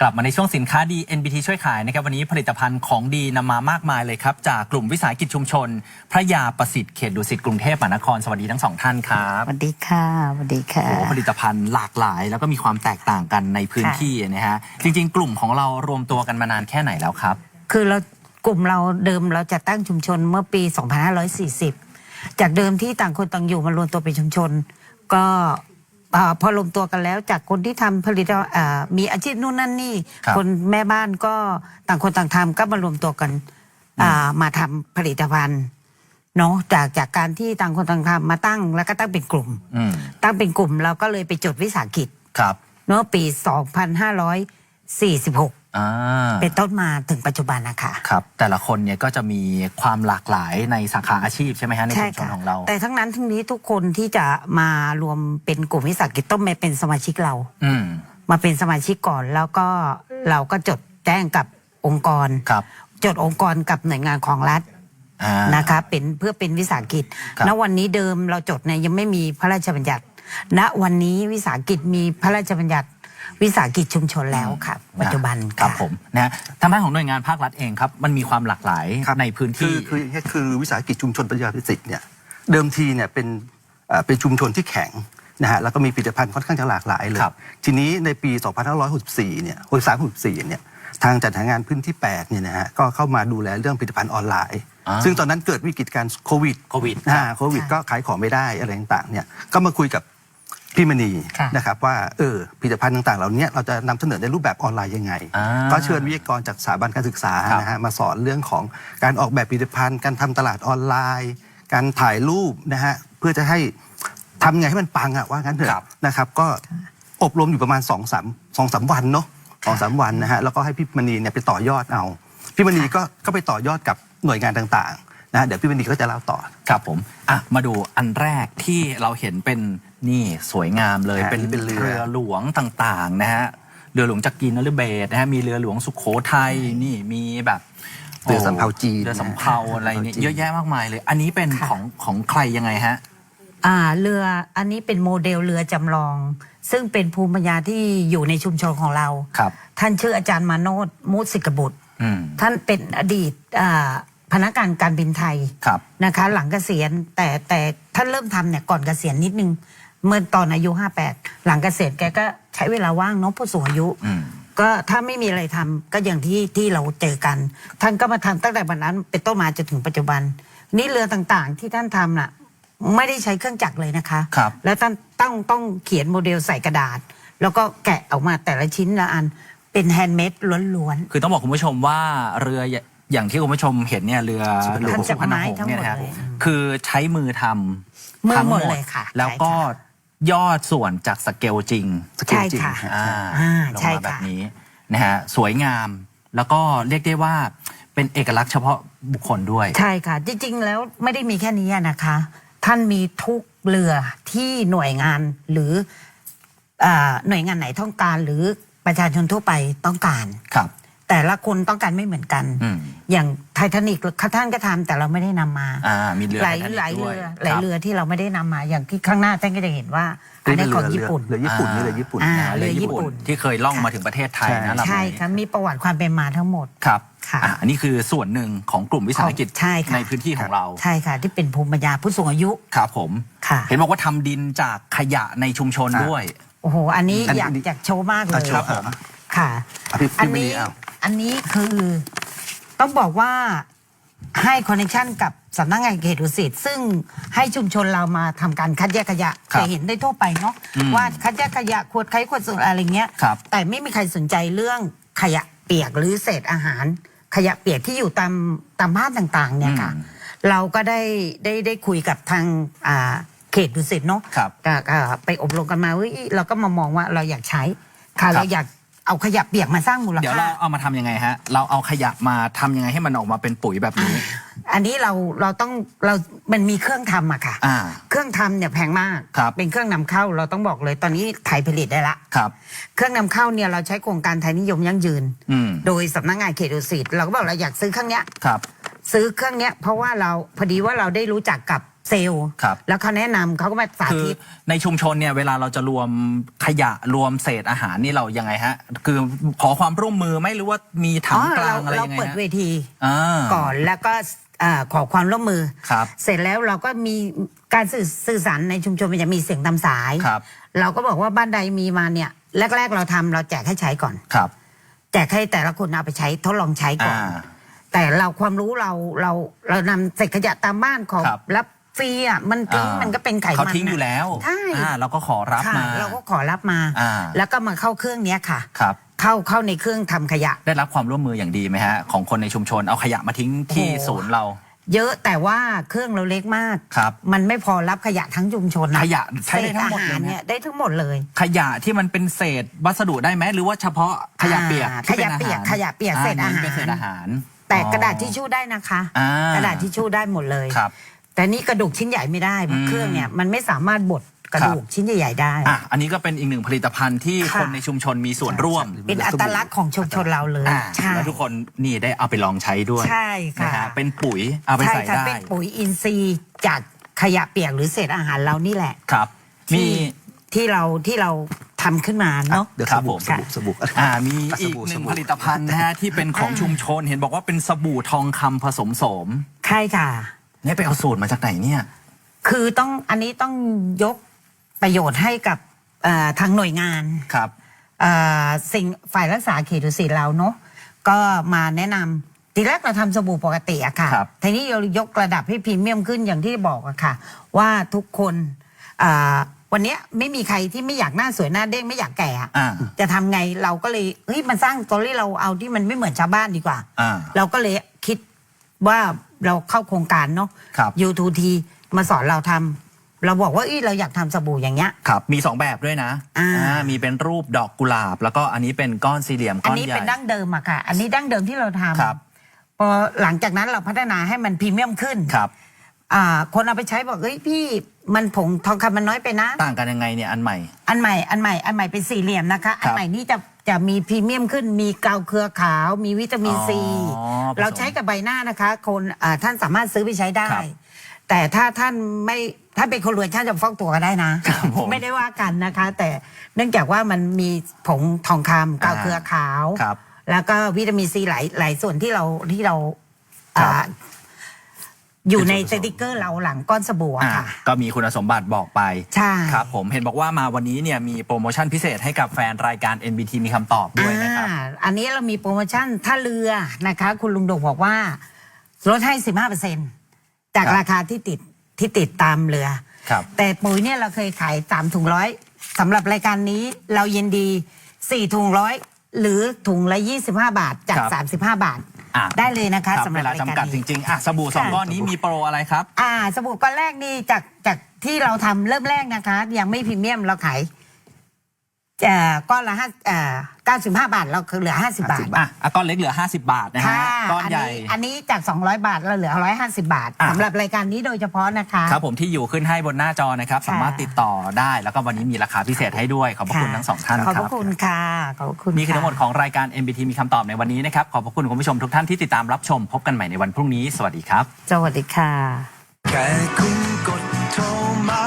กลับมาในช่วงสินค้าดี NBT ช่วยขายนะครับวันนี้ผลิตภัณฑ์ของดีนำมามากมายเลยครับ จากกลุ่มวิสาหกิจชุมชน พระยาประสิทธิ์เขตดุสิตกรุงเทพมหานครสวัสดีทั้งสองท่านครับสวัสดีค่ะสวัสดีค่ะ โอ้ผลิตภัณฑ์หลากหลาย แล้วก็มีความแตกต่างกันในพื้นค่ะ ที่นะฮะจริง ๆ กลุ่มของเรารวมตัวกันมานานแค่ไหนแล้วครับ คือเรากลุ่มเราเดิมเราจะตั้งชุมชนเมื่อปี 2540 จากเดิมที่ต่างคนต่างอยู่มารวมตัวเป็นชุมชน ก็ อ่าพอรวมตัวกันแล้วจากคนที่ทำผลิตภัณฑ์อ่ามีอาชีพนู่นนั่นนี่ครับคนแม่บ้านก็ต่างคนต่างทำก็มารวมตัวกันอ่ามาทำผลิตภัณฑ์เนาะจากจากการที่ต่างคนต่างทำมาตั้งแล้วก็ตั้งเป็นกลุ่มอืมตั้งเป็นกลุ่มเราก็เลยไปจดวิสาหกิจครับเมื่อปี 2546 อ่าเป็นต้นมาถึงปัจจุบันนะคะครับ แต่ละคนเนี่ยก็จะมีความหลากหลายในสาขาอาชีพใช่ไหมฮะในชุมชนของเรา แต่ทั้งนั้นทั้งนี้ทุกคนที่จะมารวมเป็นกลุ่มวิสาหกิจต้องมาเป็นสมาชิกเรา อืมมาเป็นสมาชิกก่อนแล้วก็เราก็จดแจ้งกับองค์กร ครับจดองค์กรกับหน่วยงานของรัฐอ่า นะคะเป็นเพื่อเป็นวิสาหกิจครับ ณวันนี้เดิมเราจดเนี่ยยังไม่มีพระราชบัญญัติ ณวันนี้วิสาหกิจมีพระราชบัญญัติ วิสาหกิจชุมชนแล้วค่ะ ปัจจุบันครับะผมนะฮะทางด้านของหน่วยงานภาครัฐเองครับ มันมีความหลากหลายครับในพื้นคือที่คืออย่างเงี้ยคือวิสาหกิจชุมชนปัญญาพิสิทธิ์เนี่ยเดิมทีเนี่ยเป็นเอ่อเป็นชุมชนที่แข็งนะฮะแล้วก็มีผลิตภัณฑ์ค่อนข้างจะหลากหลายเลยครับทีนี้ในปี 2564 เนี่ย6364 เนี่ยทางจัดหางานพื้นที่ 8 เนี่ยนะฮะก็เข้ามาดูแลเรื่องผลิตภัณฑ์ออนไลน์อ่าซึ่งตอนนั้นเกิดวิกฤตการโควิดโควิดอ่าโควิดใช่ก็ขายของไม่ได้อะไรต่างๆเนี่ยก็มาคุยกับ พี่มณีค่ะนะครับว่าเออผลิตภัณฑ์ต่างๆ เหล่านี้เราจะนำเสนอในรูปแบบออนไลน์ยังไง อ่าก็เชิญวิทยากรจากสถาบันการศึกษาครับนะฮะมาสอนเรื่องของการออกแบบผลิตภัณฑ์ การทำตลาดออนไลน์ การถ่ายรูปนะฮะเพื่อจะให้ทำไงให้มันปังอะว่างั้นเถครัอะบนะครับก็อบรมอยู่ประมาณ2อสามสองสามวันเนาะสองสามวันนะฮะแล้วก็ให้พี่มณีเนี่ยไปต่อยอดเอา พี่มณีก็ก็ไปต่อยอดกับหน่วยงานต่างๆนะฮะเดี๋ยวพี่มณีก็จะเล่าต่อ ครับผมอะมาดูอันแรกที่เราเห็นเป็น นี่สวยงามเลยฮะเป็นนี่เป็นเรือเรือ หลวงต่างๆนะฮะเรือหลวงจักรีนฤเบศรนะฮะมีเรือหลวงสุโขทัยนี่มีแบบเรือสำเภาจีนเรือสำเภาอะไรเนี่ยสำเภาจีนเยอะแยะมากมายเลย อันนี้เป็นค่ะ ของของใครยังไงฮะ อ่าเรืออันนี้เป็นโมเดลเรือจำลอง ซึ่งเป็นภูมิปัญญาที่อยู่ในชุมชนของเรา ครับ ท่านชื่ออาจารย์มาโนดมุสิกบุตร อืมท่านเป็นอดีตอ่าพนักงานการบินไทยครับ นะคะ หลังเกษียณแต่แต่ท่านเริ่มทำเนี่ยก่อนเกษียณนิดนึง เมื่อตอนอายุ58หลังเกษียณแกก็ใช้เวลาว่างเนาะผู้สูงอายุ อืม ก็ถ้าไม่มีอะไรทำก็อย่างที่ที่เราเจอกัน ท่านก็มาทำตั้งแต่วันนั้น เป็นต้นมาจนถึงปัจจุบัน นี่เรือต่างๆ ที่ท่านทำน่ะ ไม่ได้ใช้เครื่องจักรเลยนะคะ ครับ แล้วท่านต้องต้องเขียนโมเดลใส่กระดาษ แล้วก็แกะออกมาแต่ละชิ้นละอันเป็นแฮนด์เมดล้วน คือต้องบอกคุณผู้ชมว่าเรืออย่างที่คุณผู้ชมเห็นเนี่ยเรือหลวงสุพรรณหงส์เนี่ยนะฮะทำจากไม้ทั้งหมดเลยคือใช้มือทำมือทั้งหมดเลยค่ะแล้วก็ใช่ค่ะ ยอดส่วนจากสเกลจริงสเกลจริงใช่ค่ะฮอ่าอ่าลงใช่มาค่ะ แบบนี้นะฮะสวยงามแล้วก็เรียกได้ว่าเป็นเอกลักษณ์เฉพาะบุคคลด้วยๆใช่ค่ะ จริง ๆ แล้วไม่ได้มีแค่นี้นะคะ ท่านมีทุกเรือที่หน่วยงานหรืออ่าหน่วยงานไหนต้องการหรือประชาชนทั่วไปต้องการ ครับ แต่ละคนต้องการไม่เหมือนกัน อืมอย่างไททานิกท่านก็ทำแต่เราไม่ได้นำมาอ่ามีเรือหลายไททนิคหลายด้วเรือหลายคบเรือที่เราไม่ได้นำมา อย่างที่ข้างหน้าท่านก็จะเห็นว่าอันนี้ของญี่ปุ่น เรือญี่ปุ่นอ่านี่เรือญี่ปุ่น อ่านะฮะเรือญี่ปุ่น ที่เคยล่องมาถึงประเทศไทยนะลำนี้ใช่ค่ะมีประวัติความเป็นมาทั้งหมด ครับค่ะอะอันนี้คือส่วนหนึ่งของกลุ่มวิสาหกิจใช่ค่ะ ในพื้นที่ของเราใช่ค่ะ ที่เป็นภูมิปัญญาผู้สูงอายุครับผม ค่ะ เห็นบอกว่าทำดินจากขยะในชุมชนอ่าด้วย โอ้โห อันนี้อันนี้อยากอยากโชว์มากเลอะยโชว์ครับผมอะค่ะ อะพี่อันพี่มณีนี้เอา อันนี้คือต้องบอกว่าให้คอนเนคชันกับสำนักงานเขตดุสิตซึ่งให้ชุมชนเรามาทำการคัดแยกขยะครับจะเห็นได้ทั่วไปเนาะอืมว่าคัดแยกขยะขวดไขขวดสุดอะไรเงี้ยครับแต่ไม่มีใครสนใจเรื่องขยะเปียกหรือเศษอาหาร ขยะเปียกที่อยู่ตามตามบ้านต่างๆเนี่ยค่ะอืมเราก็ได้ได้ได้คุยกับทางอ่าเขตดุสิตเนาะครับก็ก็ไปอบรมกันมาเฮ้ยเราก็มามองว่าเราอยากใช้ค่ะครับเราอยาก เอาขยะเปียกมาสร้างมูลเดี๋ยวค่า เราเอามาทำยังไงฮะ เราเอาขยะมาทำยังไงให้มันออกมาเป็นปุ๋ยแบบนี้ อันนี้เราเราต้องเรา มันมีเครื่องทำอะค่ะ อ่า เครื่องทำเนี่ยแพงมาก ครับ เป็นเครื่องนำเข้าเราต้องบอกเลย ตอนนี้ไทยผลิตได้ละ ครับ เครื่องนำเข้าเนี่ยเราใช้โครงการไทยนิยมยั่งยืน อืม โดยสำนักงานเขตดุสิตเราก็บอกเราอยากซื้อเครื่องเนี้ย ครับ ซื้อเครื่องเนี้ยเพราะว่าเราพอดีว่าเราได้รู้จักกับ เซลล์ครับ แล้วเขาแนะนำเขาก็มาสาคือธิต ในชุมชนเนี่ยเวลาเราจะรวมขยะรวมเศษอาหารนี่เรายังไงฮะ คือขอความร่วมมือไหมหรือว่ามีถังกลางอะไรเรายังไงเปิดฮะเวทีอ่า ก่อนแล้วก็เอ่อขอความร่วมมือ ครับเสร็จแล้วเราก็มีการสื่อสื่อสารในชุมชนมันจะมีเสียงตามสาย ครับ เราก็บอกว่าบ้านใดมีมาเนี่ย แรก ๆ เราทำเราแจกให้ใช้ก่อน ครับแจกให้แต่ละคนเอาไปใช้ทดลองใช้ก่ออ่า น แต่เราความรู้เราเราเรานำเศษขยะตามบ้านของครับรับ ฟรีอะมันทิ้งอ่ามันก็เป็นไขมันเขาทิ้งอยู่แล้วใช่ อ่าเราก็ขอรับค่ะมา เราก็ขอรับมา อ่า แล้วก็มาเข้าเครื่องเนี้ยค่ะ ครับ เข้าเข้าในเครื่องทำขยะ ได้รับความร่วมมืออย่างดีไหมฮะ ของคนในชุมชนเอาขยะมาทิ้งที่โอ้ ศูนย์เราเยอะแต่ว่าเครื่องเราเล็กมาก ครับ มันไม่พอรับขยะทั้งชุมชนนะขยะใช้ได้ทั้งหมดศษอาเลยหารไหม เนี่ยได้ทั้งหมดเลยขยะที่มันเป็นเศษวัสดุได้ไหมหรือว่าเฉพาะขยะเปียกอ่าที่ป็นขยะเปียกอาหารขยะเปียกเศษอาหารนเป็นเศษอาหารแต่อ๋อกระดาษทิชชู่ได้นะคะ อ่ากระดาษทิชชู่ได้หมดเลย ครับ แต่นี่กระดูกชิ้นใหญ่ไม่ได้เพราะอืมเครื่องเนี่ยมันไม่สามารถบดกระดูกชิ้นใหญ่ๆได้ อะอันนี้ก็เป็นอีกหนึ่งผลิตภัณฑ์ที่ค่ะ คนในชุมชนมีส่วนร่วมเป็นอัตลักษณ์ของชุมชนเราเลยอ่าใช่แล้วทุกคนนี่ได้เอาไปลองใช้ด้วยใช่ค่ะนะฮะเป็นปุ๋ยเอาไปใช่ใส่ค่ะได้เป็นปุ๋ยอินทรีย์จากขยะเปียกหรือเศษอาหารเรานี่แหละ ครับ มี ที่ที่เราที่เราทำขึ้นมาเนาะ เดี๋ยวครัสบบู่ผม สบู่สบู่อ่ามีสอีกบู่หนึ่งสบู่ผลิตภัณฑ์นะฮะที่เป็นของชุมชนเห็นบอกว่าเป็นสบู่ทองคำผสมโสม ใช่ค่ะ เนี่ยไปเอาสูตรมาจากไหนเนี่ย คือต้องอันนี้ต้องยกประโยชน์ให้กับเอ่อทางหน่วยงานครับ เอ่อสิ่งฝ่ายรักษาเขตดุสิตเราเนาะก็มาแนะนำทีแรกเราทำสบู่ปกติอะค่ะครับทีนี้เรายกระดับให้พรีเมียมขึ้นอย่างที่บอกอะค่ะ ว่าทุกคนอ่าวันเนี้ยไม่มีใครที่ไม่อยากหน้าสวยหน้าเด้งไม่อยากแก่อะอ่า จะทำไงเราก็เลยเฮ้ยมันสร้างสตอรี่เราเอาที่มันไม่เหมือนชาวบ้านดีกว่า อ่า เราก็เลยคิดว่า เราเข้าโครงการเนาะครับ U2T มาสอนเราทำเราบอกว่าเอ้ยเราอยากทำสบู่อย่างเงี้ย ครับ มี 2 แบบด้วยนะอ่ามีเป็นรูปดอกกุหลาบ แล้วก็อันนี้เป็นก้อนสี่เหลี่ยมอัก้นอนนี้ใหญ่ เป็นดั้งเดิมอะค่ะ อันนี้ดั้งเดิมที่เราทำครับ พอหลังจากนั้นเราพัฒนาให้มันพรีเมียมขึ้นครับ อ่าคนเอาไปใช้บอกเฮ้ยพี่มันผงทองคำมันน้อยไปนะ ต่างกันยังไงเนี่ยอันใหม่ อันใหม่อันใหม่อันใหม่เป็นสี่เหลี่ยมนะคะ อันใหม่นี่จะ จะมีพรีเมียมขึ้นมีกาวเครือขาว มีวิตามินซี อ๋อผสม เราใช้กับใบหน้านะคะคนอ่าท่านสามารถซื้อไปใช้ได้ ครับแต่ถ้าท่านไม่ถ้าเป็นคนรวยท่านจะฟอกตัวก็ได้นะ ครับผมไม่ได้ว่ากันนะคะ แต่เนื่องจากว่ามันมีผงทองคำกาวเครือขาว ครับแล้วก็วิตามินซีหลายหลายส่วนที่เราที่เราครับ อ่าอยู่ในเป็นส่วนผสมสติกเกอร์เราหลังก้อนสบู่อะอ่าค่ะ ก็มีคุณสมบัติบอกไปใช่ครับผมเห็นบอกว่ามาวันนี้เนี่ยมีโปรโมชั่นพิเศษให้กับแฟนรายการ NBT มีคำตอบด้วยนะครับอ่าอันนี้เรามีโปรโมชั่นถ้าเรือนะคะ คุณลุงโดกบอกว่าลดให้15จากครับราคาที่ติดที่ติดตามเรือ ครับ แต่ปุ๋ยเนี่ยเราเคยขายสามถุงร้อยสำหรับรายการนี้เรายินดีสี่ถุงร้อยหรือถุงละ25บาทจากครับ35บาท อะ ได้เลยนะคะครับสำหเวรับลารายจำการกัดจนี้ ริงๆอะสบู่สองค่ะ ก้อนนี้มีโปรอะไรครับ อ่าสบู่ก้อนแรกนี่จากจากที่เราทำเริ่มแรกนะคะ ยังไม่พรีเมียมเราขาย เอ่อก้อนละห้าเอ่อเก้าสิบห้าบาทเราเหลือห้าสิบาทอะอะก้อนเล็กเหลือ 50 บาทนะฮะ ค่ะก้อนอันใหญ่นี้อันนี้จาก200บาทเราเหลือ150บาทอะ สำหรับรายการนี้โดยเฉพาะนะคะ ครับผมที่อยู่ขึ้นให้บนหน้าจอนะครับ ค่ะ สามารถติดต่อได้แล้วก็วันนี้มีราคาพิเศษให้ด้วย ขอบพระคุณทั้งสองท่านขอบคพรับระคุณค่ะขอบพระคุณนี่คือทั้งหมดะของรายการ MBT มีคำตอบในวันนี้นะครับ ขอบพระคุณคุณผู้ชมทุกท่านที่ติดตามรับชม พบกันใหม่ในวันพรุ่งนี้ สวัสดีครับ สวัสดีค่ะ แค่คุณกดโทรมา